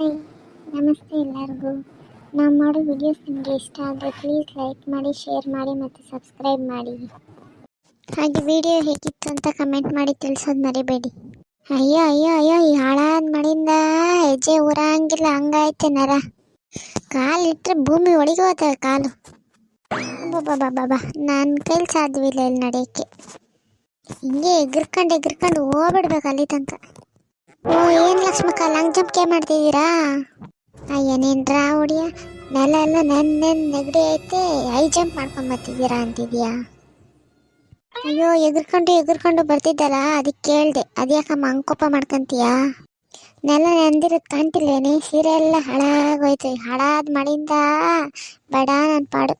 Hi ನಮಸ್ತೆ ಎಲ್ಲರಿಗೂ. ನಾವು ಮಾಡೋ ವಿಡಿಯೋಸ್ ನಿಮಗೆ ಇಷ್ಟ ಆದರೆ ಪ್ಲೀಸ್ ಲೈಕ್ ಮಾಡಿ ಶೇರ್ ಮಾಡಿ ಮತ್ತು ಸಬ್ಸ್ಕ್ರೈಬ್ ಮಾಡಿ. ಹಾಗೆ ವಿಡಿಯೋ ಹೇಗಿತ್ತು ಅಂತ ಕಮೆಂಟ್ ಮಾಡಿ ತಿಳಿಸೋದು ಮರಿಬೇಡಿ. ಅಯ್ಯೋ ಅಯ್ಯೋ ಅಯ್ಯೋ, ಈ ಹಾಳಾದ ಮಳೆಯಿಂದ ಹೆಜ್ಜೆ ಊರಂಗಿಲ್ಲ, ಹಂಗಾಯ್ತೆ ನರ. ಕಾಲು ಇಟ್ಟರೆ ಭೂಮಿ ಒಳಗೋತವೆ ಕಾಲು. ಬಾಬಾ ಬಾಬಾ ನನ್ನ ಕೈಲಿ ಸಾಧ್ಯವಿಲ್ಲ ಇಲ್ಲಿ ನಡೆಯೋಕ್ಕೆ. ಹಿಂಗೆ ಎಗ್ರ್ಕೊಂಡು ಎಗ್ರ್ಕೊಂಡು ಹೋಗ್ಬಿಡ್ಬೇಕು ಅಲ್ಲಿ ತನಕ. ಓ ಲಕ್ಷ್ಮಕ್ಕ ಲಾಂಗ್ ಜಂಪ್ಗೆ ಮಾಡ್ತಿದ್ದೀರಾ? ಅಯ್ಯನೇನ್ರ ಹುಡಿಯ ನೆಲ ಎಲ್ಲ ನನ್ನ ನನ್ನ ನೆಗಡಿ ಐತೆ. ಹೈ ಜಂಪ್ ಮಾಡ್ಕೊಂಡು ಬರ್ತಿದ್ದೀರಾ ಅಂತಿದ್ಯಾ? ಅಯ್ಯೋ, ಎಗ್ರಕೊಂಡು ಎಗ್ರಕೊಂಡು ಬರ್ತಿದ್ದಲ್ಲ ಅದಕ್ಕೆ ಕೇಳ್ದೆ. ಅದ್ಯಾಕಮ್ಮ ಅಂಕೋಪ ಮಾಡ್ಕಂತೀಯಾ? ನೆಲ ನೆಂದಿರೋದು ಕಾಣ್ತಿಲ್ವೇನೆ ಸೀರೆ ಎಲ್ಲ ಹಾಳಾಗೋಯ್ತು. ಹಾಳಾದ ಮಳೆಯಿಂದ ಬಡ ನನ್ನ ಪಾಡು.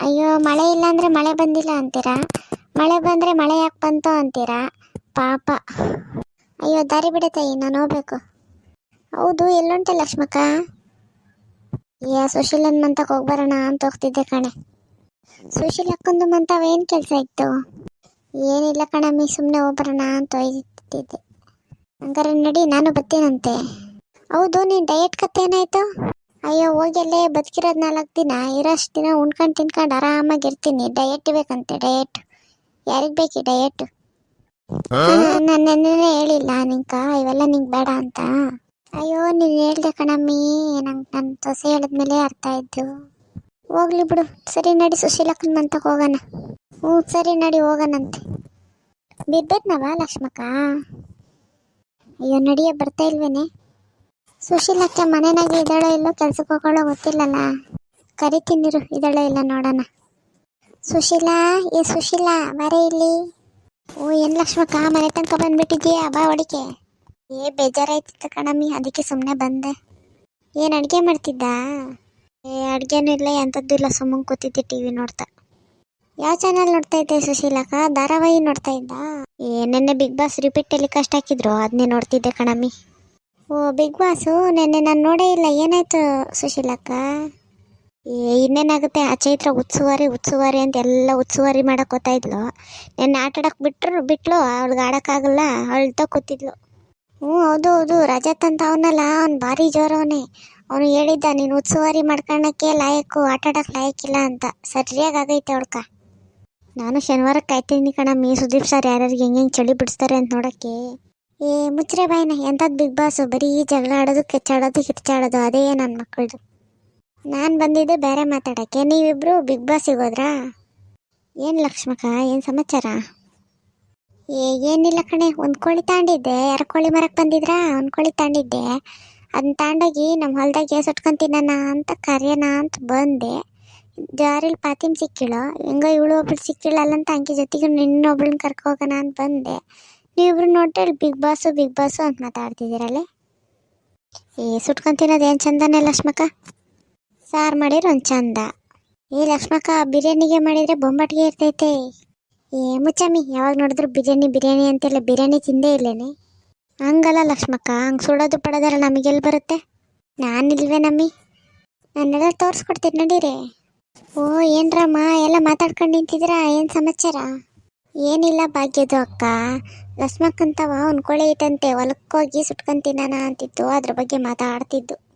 ಅಯ್ಯೋ, ಮಳೆ ಇಲ್ಲ ಅಂದ್ರೆ ಮಳೆ ಬಂದಿಲ್ಲ ಅಂತೀರಾ? ಮಳೆ ಬಂದ್ರೆ ಮಳೆ ಯಾಕೆ ಬಂತು ಅಂತೀರಾ? ಪಾಪ. ಅಯ್ಯೋ, ದಾರಿ ಬಿಡ ನಾನು ಹೋಗ್ಬೇಕು. ಹೌದು, ಎಲ್ಲುಂಟೆ ಲಕ್ಷ್ಮಕ್ಕ. ಯಾ ಸುಶೀಲನ್ ಮಂತಕ್ಕೆ ಹೋಗ್ಬರೋಣ ಅಂತ ಹೋಗ್ತಿದ್ದೆ ಕಣೆ. ಸುಶೀಲ್ ಅಕ್ಕೊಂದು ಏನು ಕೆಲಸ ಇತ್ತು? ಏನಿಲ್ಲ ಕಣಮ್ಮಿ ಸುಮ್ಮನೆ ಹೋಗ್ಬರೋಣ ಅಂತ ಹೋಗ್ತಿದ್ದೆ ಹಂಗಾರೆ ನಡಿ, ನಾನು ಬರ್ತೀನಂತೆ. ಹೌದು, ನೀನು ಡಯಟ್ ಕತ್ತೆ ಏನಾಯ್ತು? ಅಯ್ಯೋ ಹೋಗಲ್ಲೇ ಬದುಕಿರೋದು ನಾಲ್ಕು ದಿನ, ಇರೋಷ್ಟು ದಿನ ಉಣ್ಕೊಂಡು ತಿನ್ಕೊಂಡು ಆರಾಮಾಗಿ ಇರ್ತೀನಿ. ಡಯಟ್ ಬೇಕಂತೆ ಡಯಟ್ ಯಾರಿಗೆ ಬೇಕು ಡಯಟ್ ನೆನ್ನೆ ಹೇಳಿಲ್ಲ ನಿಂಕ ಇವೆಲ್ಲ ನಿಂಗೆ ಬೇಡ ಅಂತ. ಅಯ್ಯೋ, ನೀನು ಹೇಳ್ದೆ ಕಣಮ್ಮಿ, ನಂಗೆ ನನ್ನ ಸೊಸೆ ಹೇಳಿದ್ಮೇಲೆ ಅರ್ಥ ಆಯ್ತು. ಹೋಗ್ಲಿ ಬಿಡು, ಸರಿ ನಡಿ ಸುಶೀಲಕ್ಕನ ಮಂತಕ್ಕೆ ಹೋಗೋಣ. ಹ್ಞೂ, ಸರಿ ನಡಿ, ಹೋಗೋಣಂತೆ. ಬಿದ್ದದ್ನವ ಲಕ್ಷ್ಮಕ್ಕ? ಅಯ್ಯೋ, ನಡಿಯ, ಬರ್ತಾ ಇಲ್ವೇನೆ? ಸುಶೀಲಕ್ಕೆ ಮನೆನಾಗೆ ಇದ್ದಾಳೋ ಇಲ್ಲೋ ಕೆಲ್ಸಕ್ಕೆ ಹೋಗೋಳೋ ಗೊತ್ತಿಲ್ಲಲ್ಲ? ಕರಿತೀನಿರು ಇದ್ದಾಳೋ ಇಲ್ಲ ನೋಡೋಣ. ಸುಶೀಲಾ, ಏ ಸುಶೀಲಾ, ಬರೇ ಇಲ್ಲಿ? ಓ, ಏನ್ ಕಾ ಮನೆ ತನಕ ಬಂದ್ಬಿಟ್ಟಿದ್ಯಾ? ಬಾ ಒಡಿಕೆ ಏ ಬೇಜಾರಾಯ್ತಿತ್ತು ಕಣಮ್ಮಿ ಅದಕ್ಕೆ ಸುಮ್ಮನೆ ಬಂದೆ. ಏನು ಅಡುಗೆ ಮಾಡ್ತಿದ್ದ? ಏ, ಅಡುಗೆನೂ ಇಲ್ಲ, ಎಂಥದ್ದು ಇಲ್ಲ, ಸುಮ್ಮನೆ ಕೂತಿದ್ದೆ ಟಿ ವಿ ನೋಡ್ತಾ. ಯಾವ ಚಾನಲ್ ನೋಡ್ತಾ ಇದ್ದೆ ಸುಶೀಲಕ್ಕ? ಧಾರಾವಾಹಿ ನೋಡ್ತಾ ಇದ್ದ? ಏ, ನೆನ್ನೆ ಬಿಗ್ ಬಾಸ್ ರಿಪೀಟ್ ಟೆಲಿಕಾಸ್ಟ್ ಹಾಕಿದ್ರು ಅದನ್ನೇ ನೋಡ್ತಿದ್ದೆ ಕಣಮ್ಮಿ. ಓ, ಬಿಗ್ ಬಾಸು? ನೆನ್ನೆ ನಾನು ನೋಡೇ ಇಲ್ಲ, ಏನಾಯ್ತು ಸುಶೀಲಕ್ಕ? ಇನ್ನೇನಾಗುತ್ತೆ? ಆ ಚೈತ್ರ ಉತ್ಸುವಾರಿ ಉತ್ಸುವಾರಿ ಅಂತ ಎಲ್ಲ ಉತ್ಸುವಾರಿ ಮಾಡಕ್ ಹೋಗ್ತಾ ಇದ್ಲು. ನೆನ್ನೆ ಆಟ ಆಡಕ್ ಬಿಟ್ರು, ಬಿಟ್ಲು, ಅವಳಿಗೆ ಆಡಕ್ಕಾಗಲ್ಲ, ಅಳ್ತಾ ಕೂತಿದ್ಲು. ಹ್ಞೂ, ಹೌದು ಹೌದು, ರಜತ್ ಅಂತ ಅವನಲ್ಲ, ಅವ್ನು ಭಾರಿ ಜೋರವನೇ ಅವನು. ಹೇಳಿದ್ದ, ನೀನು ಉತ್ಸುವಾರಿ ಮಾಡ್ಕೊಳಕ್ಕೆ ಲಾಯಕ್ಕು ಆಟ ಆಡಕ್ ಲಾಯಕ್ಕಿಲ್ಲ ಅಂತ. ಸರಿಯಾಗಿ ಆಗೈತೆ ಅವಳ್ಕ ನಾನು ಶನಿವಾರ ಕಾಯ್ತೀನಿ ಕಣಮ್ಮಿ ಸುದೀಪ್ ಸರ್ ಯಾರ್ಯಾರಿಗೆ ಹೆಂಗೆ ಚಳಿ ಬಿಡಿಸ್ತಾರೆ ಅಂತ ನೋಡೋಕ್ಕೆ. ಏ, ಮುಚ್ಚರೆ ಬಾಯ್ನ ಎಂಥದ್ದು ಬಿಗ್ ಬಾಸು, ಬರೀ ಜಗಳ ಆಡೋದು, ಕೆಚ್ಚಾಡೋದು ಕಿರ್ಚಾಡೋದು ಅದೇ ನನ್ನ ಮಕ್ಕಳದು ನಾನು ಬಂದಿದ್ದೆ ಬೇರೆ ಮಾತಾಡೋಕ್ಕೆ. ನೀವಿಬ್ಬರು ಬಿಗ್ ಬಾಸಿಗೆ ಹೋದ್ರಾ? ಏನು ಲಕ್ಷ್ಮಕ್ಕ, ಏನು ಸಮಾಚಾರ? ಏ, ಏನಿಲ್ಲ ಕಣೆ, ಒಂದು ಕೋಳಿ ತಾಂಡಿದ್ದೆ. ಯಾರ ಕೋಳಿ ಮರಕ್ಕೆ ಬಂದಿದ್ರಾ? ಒಂದು ಕೋಳಿ ತಾಂಡಿದ್ದೆ. ಅದನ್ನ ತಾಂಡೋಗಿ ನಮ್ಮ ಹೊಲ್ದಾಗೆ ಸುಟ್ಕೊಂತಿನ ಅಂತ ಕರೆಯೋಣ ಅಂತ ಬಂದೆ. ಜಾರಿಲಿ ಪಾತಿಮ್ ಸಿಕ್ಕಿಳು. ಹೆಂಗೋ ಇವಳು ಒಬ್ಳು ಸಿಕ್ಕಿಳಲ್ಲ ಅಂತ ಅಂಕಿ ಜೊತೆಗೆ ನಿನ್ನೊಬ್ಳನ್ನ ಕರ್ಕೋಗೋಣ ಅಂತ ಬಂದೆ. ನೀವಿಬ್ರು ನೋಡ್ರಿ ಬಿಗ್ ಬಾಸು ಬಿಗ್ ಬಾಸು ಅಂತ ಮಾತಾಡ್ತಿದ್ದೀರಲ್ಲೇ? ಏ ಸುಟ್ಕೊಂತಿರೋದು ಏನು ಚಂದನೇ ಲಕ್ಷ್ಮಕ್ಕ? ಸಾರು ಮಾಡಿದ್ರೆ ಒಂದು ಚಂದ. ಏ ಲಕ್ಷ್ಮಕ್ಕ ಬಿರಿಯಾನಿಗೆ ಮಾಡಿದರೆ ಬೊಂಬಾಟಿಗೆ ಇರ್ತೈತೆ. ಏ ಮುಚ್ಚಮ್ಮಿ, ಯಾವಾಗ ನೋಡಿದ್ರು ಬಿರಿಯಾನಿ ಬಿರಿಯಾನಿ ಅಂತೆಲ್ಲ ಬಿರಿಯಾನಿ ತಿಂದೇ ಇಲ್ಲೇನೆ. ಹಂಗಲ್ಲ ಲಕ್ಷ್ಮಕ್ಕ, ಹಂಗೆ ಸುಡೋದು ಪಡೋದಲ್ಲ ನಮಗೆಲ್ಲಿ ಬರುತ್ತೆ. ನಾನಿಲ್ವೇ ನಮ್ಮಿ. ನನ್ನೆಲ್ಲ ತೋರಿಸ್ಕೊಡ್ತೀನಿ ನಡೀರಿ. ಓ, ಏನ್ರಮ್ಮ, ಎಲ್ಲ ಮಾತಾಡ್ಕೊಂಡು ನಿಂತಿದ್ದೀರಾ? ಏನು ಸಮಾಚಾರ? ಏನಿಲ್ಲ ಭಾಗ್ಯದು ಅಕ್ಕ. ಲಕ್ಷ್ಮಕ್ಕಂತವ ಅವ್ನು ಕೋಳಿ ಇಟ್ಟಂತೆ ಹೊಲಕ್ಕೋಗಿ ಸುಟ್ಕೊಂತಿನಾನ ಅಂತಿತ್ತು. ಅದ್ರ ಬಗ್ಗೆ ಮಾತಾಡ್ತಿದ್ದು.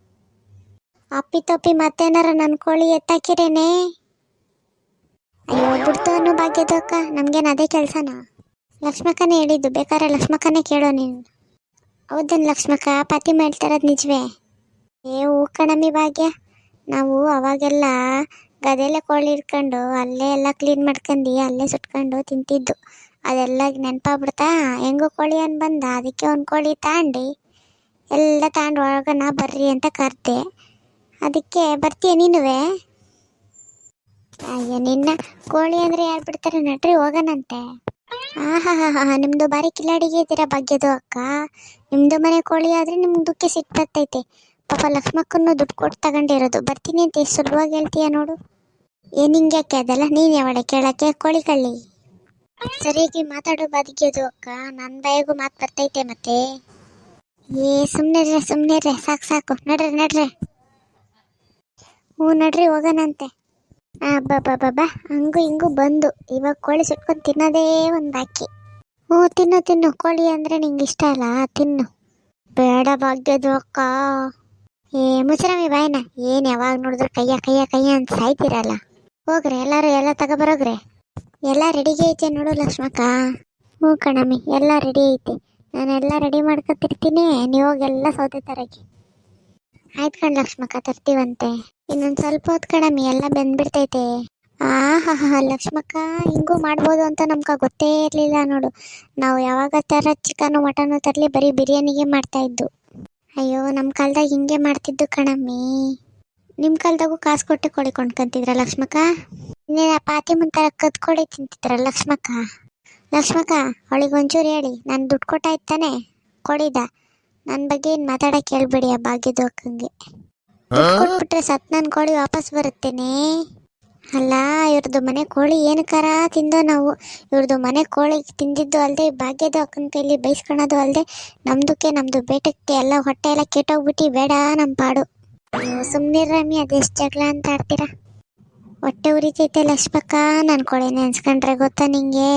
ಅಪ್ಪಿ ತಪ್ಪಿ ಮತ್ತೇನಾರ ಕೋಳಿ ಎತ್ತಾಕಿರೇನೆ? ಅಯ್ಯೋ, ಬಿಡ್ತು ಅನ್ನೋ ಭಾಗ್ಯದ ಅಕ್ಕ. ನಮ್ಗೇನು ಅದೇ ಕೆಲಸನ? ಲಕ್ಷ್ಮಕ್ಕನೇ ಹೇಳಿದ್ದು. ಬೇಕಾದ್ರೆ ಲಕ್ಷ್ಮಕ್ಕನೇ ಕೇಳೋ ನೀನು. ಹೌದೇನು ಲಕ್ಷ್ಮಕ್ಕ? ಪಾತಿ ಇರೋದು ನಿಜವೇ? ಏ, ಹೂ ಕಣಮ್ಮಿ ಭಾಗ್ಯ. ನಾವು ಅವಾಗೆಲ್ಲ ಗದೆಲೆ ಕೋಳಿ ಇಟ್ಕೊಂಡು ಅಲ್ಲೇ ಎಲ್ಲ ಕ್ಲೀನ್ ಮಾಡ್ಕೊಂಡು, ಅಲ್ಲೇ ಸುಟ್ಕೊಂಡು ತಿಂತಿದ್ದು. ಅದೆಲ್ಲ ನೆನಪಾಗ್ಬಿಡ್ತಾ? ಹೆಂಗು ಕೋಳಿ ಅನ್ ಬಂದ? ಅದಕ್ಕೆ ಒಂದು ಕೋಳಿ ತಾಂಡಿ. ಎಲ್ಲ ತಾಂಡು ಒಳಗನ ಬರ್ರಿ ಅಂತ ಕರೆದೆ. ಅದಕ್ಕೆ ಬರ್ತೀಯ ನೀನುವೆ? ಅಯ್ಯ, ನಿನ್ನ ಕೋಳಿ ಅಂದ್ರೆ ಯಾರು ಬಿಡ್ತಾರೆ? ನಟ್ರಿ ಹೋಗನಂತೆ ಆಹಾ ಹಾ ಹಾ ನಿಮ್ದು ಬಾರಿ ಕಿಲಾಡಿಗೆ ಇದ್ದೀರಾ ಭಾಗ್ಯದು ಅಕ್ಕ? ನಿಮ್ದು ಮನೆ ಕೋಳಿ ಆದ್ರೆ ನಿಮ್ಗೆ ದುಃಖ ಸಿಟ್ಟತ್ತೈತೆ ಪಾಪ ಲಕ್ಷ್ಮಕ್ಕನ್ನು ದುಡ್ಡು ಕೊಟ್ಟು ತಗೊಂಡಿರೋದು. ಬರ್ತೀನಿ ಅಂತ ಎಷ್ಟು ಸುಲಭವಾಗಿ ಹೇಳ್ತೀಯ ನೋಡು. ಏನ್ ಹಿಂಗ್ಯಾಕೆ ಅದಲ್ಲ? ನೀನು ಯಾವಡೆ ಕೇಳಕ್ಕೆ? ಕೋಳಿ ಕಳ್ಳಿ. ಸರಿಯಾಗಿ ಮಾತಾಡೋ ಬದುಕಿಯೋದು ಅಕ್ಕ. ನನ್ನ ಬಾಯಿಗೂ ಮಾತು ಬರ್ತೈತೆ ಮತ್ತೆ. ಏ ಸುಮ್ಮನೆ ರೇ ಸುಮ್ಮನೆ ಸಾಕು ಸಾಕು. ನಡ್ರಿ ನಡ್ರಿ. ಹ್ಞೂ, ನಡ್ರಿ, ಹೋಗೋಣಂತೆ. ಬಾ ಹಂಗು ಹಿಂಗು ಬಂದು. ಇವಾಗ ಕೋಳಿ ಸುಟ್ಕೊಂಡು ತಿನ್ನೋದೇ ಒಂದು ಬಾಕಿ. ಹ್ಞೂ, ತಿನ್ನು ತಿನ್ನು. ಕೋಳಿ ಅಂದರೆ ನಿಂಗೆ ಇಷ್ಟ ಅಲ್ಲ, ತಿನ್ನು. ಬೇಡ ಭಾಗ್ಯದು ಅಕ್ಕ ಮುಚ್ಚರಮಿ ಬಾಯ್ನ, ಏನು ಯಾವಾಗ ನೋಡಿದ್ರು ಕೈಯ ಕೈಯ ಕೈಯ ಅಂತ ಸಾಯ್ತಿರಲ್ಲ. ಹೋಗ್ರಿ, ಎಲ್ಲರೂ ಎಲ್ಲ ತಗೊಬರೋಗ್ರೆ. ಎಲ್ಲ ರೆಡಿಗೆ ಐತೆ ನೋಡು ಲಕ್ಷ್ಮಕ್ಕ. ಹ್ಞೂ ಕಣಮ್ಮಿ, ಎಲ್ಲ ರೆಡಿ ಐತೆ. ನಾನೆಲ್ಲ ರೆಡಿ ಮಾಡ್ಕೊತಿರ್ತೀನಿ. ನೀವು ಹೋಗೆಲ್ಲ ಸೌದೆ ತರಕ್ಕೆ ಆಯ್ತು ಕಣ್ ಲಕ್ಷ್ಮಕ್ಕ, ತರ್ತೀವಂತೆ. ಇನ್ನೊಂದು ಸ್ವಲ್ಪ ಹೊತ್ತು ಕಣಮ್ಮಿ, ಎಲ್ಲ ಬೆಂದ್ಬಿಡ್ತೈತೆ. ಆಹಾ ಹಾ ಲಕ್ಷ್ಮಕ್ಕ, ಹಿಂಗೂ ಮಾಡ್ಬೋದು ಅಂತ ನಮ್ಗೆ ಗೊತ್ತೇ ಇರಲಿಲ್ಲ ನೋಡು. ನಾವು ಯಾವಾಗ ತರ ಚಿಕನು, ಮಟನು ತರಲಿ ಬರೀ ಬಿರಿಯಾನಿಗೆ ಮಾಡ್ತಾ ಇದ್ದು. ಅಯ್ಯೋ ನಮ್ಮ ಕಾಲ್ದಾಗ ಹಿಂಗೆ ಮಾಡ್ತಿದ್ದು ಕಣಮ್ಮಿ. ನಿಮ್ಮ ಕಾಲದಾಗೂ ಕಾಸು ಕೊಟ್ಟು ಕೊಡಿ ಕೊಂಡ್ಕೊಂತಿದ್ರ ಲಕ್ಷ್ಮಕ್ಕ? ಇನ್ನೇನ ಪಾತಿ ಮುಂತರ ಕದ್ಕೊಡಿ ತಿಂತಿದ್ರ ಲಕ್ಷ್ಮಕ್ಕ? ಲಕ್ಷ್ಮಕ್ಕ, ಅವಳಿಗೆ ಒಂಚೂರು ಹೇಳಿ, ನಾನು ದುಡ್ಡು ಕೊಟ್ಟಾಯ್ತಾನೆ ಕೊಡಿದ. ನನ್ನ ಬಗ್ಗೆ ಏನು ಮಾತಾಡಕ್ಕೆ ಹೇಳ್ಬೇಡಿ ಆ ಭಾಗ್ಯದ ಕೊಟ್ಬಿಟ್ರೆ ಸತ್ ನನ್ನ ಕೋಳಿ ವಾಪಸ್ ಬರುತ್ತೇನೆ. ಅಲ್ಲ ಇವ್ರದ್ದು ಮನೆ ಕೋಳಿ ಏನಕ್ಕಾರ ತಿಂದೋ ನಾವು. ಇವ್ರದ್ದು ಮನೆ ಕೋಳಿ ತಿಂದಿದ್ದು ಅಲ್ಲದೆ ಭಾಗ್ಯದ ಅಕ್ಕನ ಕೈಲಿ ಬೈಸ್ಕೊಳೋದು ಅಲ್ಲದೆ ನಮ್ದಕ್ಕೆ ನಮ್ದು ಬೇಟಕ್ಕೆ ಎಲ್ಲ ಹೊಟ್ಟೆ ಎಲ್ಲ ಕೆಟ್ಟೋಗ್ಬಿಟ್ಟು ಬೇಡ ನಮ್ಮ ಪಾಡು. ನೀವು ಸುಮ್ಮನಿರಮ್ಮಿ ಅದೆಷ್ಟು ಜಗಳ ಅಂತ ಆಡ್ತೀರಾ? ಹೊಟ್ಟೆ ಉರಿತೈತೆ ಲಕ್ಷ್ಮಕ್ಕ ನನ್ನ ಕೋಳಿ ನೆನ್ಸ್ಕೊಂಡ್ರೆ ಗೊತ್ತಾ ನಿಂಗೆ?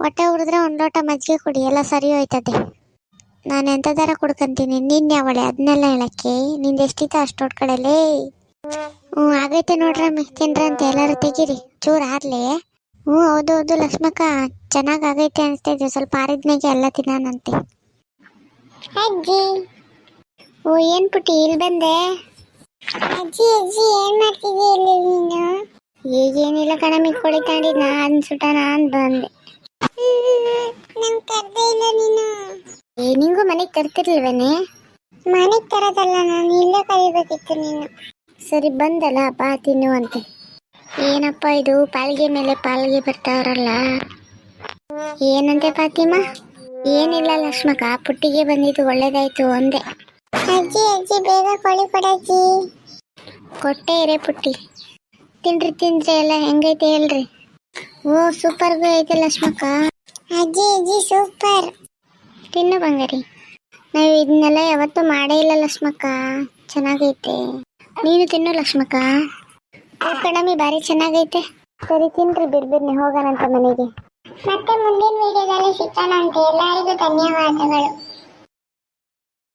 ಹೊಟ್ಟೆ ಉರಿದ್ರೆ ಒಂದು ಲೋಟ ಮಜ್ಜಿಗೆ ಕುಡಿ ಎಲ್ಲ ಸರಿ ಹೋಯ್ತದೆ. ನಾನು ಎಂಥದಾರ ಕುಡ್ಕೊಂತೀನಿ? ನಿನ್ನ ಯಾವಳೆ? ಅದನ್ನೆಲ್ಲ ಹೇಳಕ್ಕೆ? ನಿಂದು ಎಷ್ಟಿತ್ತು ಅಷ್ಟು ಹೊಡ್ಕಡಲೇ ಹ್ಞೂ ಆಗೈತೆ ನೋಡ್ರಮ್ಮಿ ತಿನ್ರಂತೆ ಎಲ್ಲರೂ ತೆಗೀರಿ. ಚೂರು ಆರ್ಲಿ ಹ್ಞೂ ಹೌದು ಹೌದು ಲಕ್ಷ್ಮಕ್ಕ. ಚೆನ್ನಾಗಿ ಆಗೈತೆ ಅನಿಸ್ತೈತೆ ಸ್ವಲ್ಪ ಆರಿದ್ಮೇಲೆ ಎಲ್ಲ ತಿನ್ನಂತೆ ಅಜ್ಜಿ. ಓ ಏನ್ ಪುಟ್ಟಿ? ಇಲ್ಲಿ ಬಂದೆ? ಅಜ್ಜಿ ಅಜ್ಜಿ ಏನು ಮಾಡ್ತಿದ್ದೀಯ ಇಲ್ಲಿ ನೀನು? ಈಗೇನಿಲ್ಲ ಕಣಮಿ ಕೊಡಿ ತಾಂಡಿದ್ನ ನಾನು ಸುಟ ಅಂತ ಬಂದೆ. ನಿಂಗೂ ಮನೆಗೆ ತರದಲ್ಲ ನಾನು ಇಲ್ಲೇ ಕರಿಬೇಕಿತ್ತು ನೀನು. ಸರಿ ಬಂದಲ್ಲ ಬಾ ತಿನ್ನುವಂತೆ ಏನಪ್ಪ ಇದು ಪಾಲ್ಗೆ ಮೇಲೆ ಪಾಲ್ಗೆ ಬರ್ತಾವ್ರಲ್ಲ. ಏನಂತೆ ಫಾತಿಮಾ? ಏನಿಲ್ಲ ಲಕ್ಷ್ಮಕ್ಕ ಪುಟ್ಟಿಗೆ ಬಂದಿದ್ದು ಒಳ್ಳೇದಾಯ್ತು ಒಂದೇ ಅಜ್ಜಿ ಅಜ್ಜಿ ಬೇಗ ಕೋಳಿ ಕೊಡಜ್ಜಿ ಕೊಟ್ಟೆ ಇರೇ ಪುಟ್ಟಿ. ತಿನ್ರಿ ತಿನ್ರಿ ಎಲ್ಲ ಹೆಂಗೈತೆ ಹೇಳ್ರಿ. ಓ ಸೂಪರ್ಗೂ ಐತೆ ಲಕ್ಷ್ಮಕ್ಕ. ಅಜ್ಜಿ ಅಜ್ಜಿ ಸೂಪರ್. ತಿನ್ನು ಬಂಗಾರಿ. ನಾವು ಇದನ್ನೆಲ್ಲ ಯಾವತ್ತೂ ಮಾಡೇ ಇಲ್ಲ ಲಕ್ಷ್ಮಕ್ಕ. ಚೆನ್ನಾಗೈತೆ. ನೀನು ತಿನ್ನು ಲಕ್ಷ್ಮಕ್ಕ. ಕಣಮಿ ಭಾರಿ ಚೆನ್ನಾಗೈತೆ. ಸರಿ ತಿನ್ರಿ ಬಿರ್ಬಿರ್ನಿ ಹೋಗೋಣಂತ ಮನೆಗೆ. ಮತ್ತೆ ಮುಂದಿನ ವಿಡಿಯೋದಲ್ಲಿ ಸಿಗೋಣ ಅಂತ ಎಲ್ಲರಿಗೂ ಧನ್ಯವಾದಗಳು.